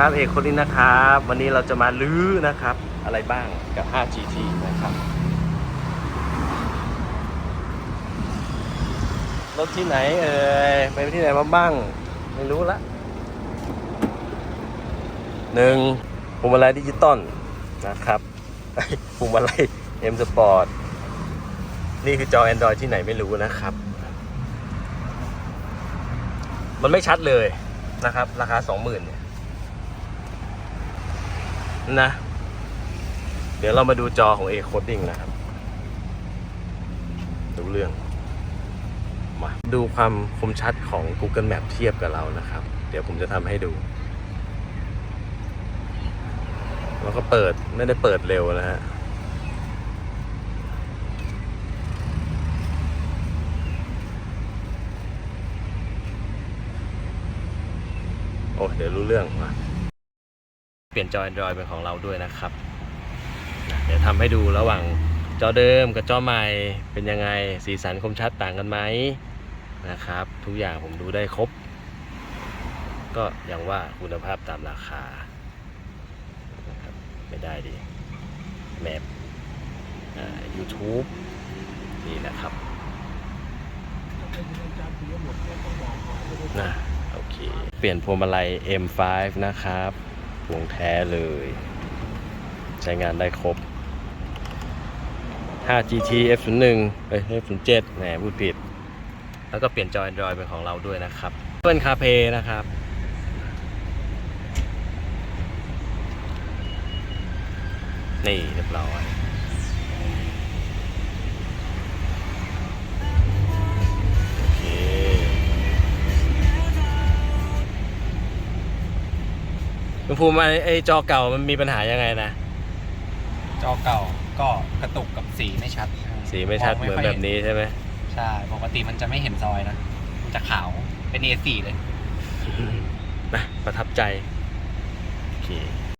ครับ เอกคนนี้นะครับ วันนี้เราจะมาลื้อนะครับ อะไรบ้างกับ 5GT นะครับ รถที่ไหนเอ่ยไปที่ไหนมาบ้าง ไม่รู้ละหนึ่งพวงมาลัยดิจิตอลนะครับเอ้ยพวงมาลัย M Sport นี่คือจอ Android ที่ไหนไม่รู้นะครับ มันไม่ชัดเลยนะครับ ราคา 20,000เนะ เดี๋ยวเรามาดูจอของ A Coding นะครับ ดูเรื่อง มาดูความคมชัดของ Google Map เทียบกับเรานะครับ เดี๋ยวผมจะทำให้ดู แล้วก็เปิดไม่ได้เปิดเร็วนะฮะโอ้เดี๋ยวรู้เรื่องมา เปลี่ยนจอ Android เป็นของเราด้วยนะครับ เดี๋ยวทำให้ดูระหว่างจอเดิมกับจอใหม่เป็นยังไงสีสันคมชัดต่างกันไหมนะครับ ทุกอย่างผมดูได้ครบ ก็อย่างว่าคุณภาพตามราคาไม่ได้ดิแมปอ่า YouTube นี่นะครับนะโอเค เปลี่ยนพวงมาลัย M5 นะครับ วงแท้เลย ใช้งานได้ครบ 5GT F01 เอ้ย F07 แหมพูดผิด แล้วก็เปลี่ยนจอ Android เป็นของเราด้วยนะครับเปิ้ลคาเพนะครับนี่เรียบร้อย คุณภูมิไอ้ไอ้จอเก่ามันมีปัญหายังไงนะ จอเก่าก็กระตุกกับสีไม่ชัดสีไม่ชัดงเหมือนค่ยแบบนี้ใช่ไหมใช่ปกติมันจะไม่เห็นซอยนะมันจะขาวเป็น A4 เลยนะประทับใจโอเค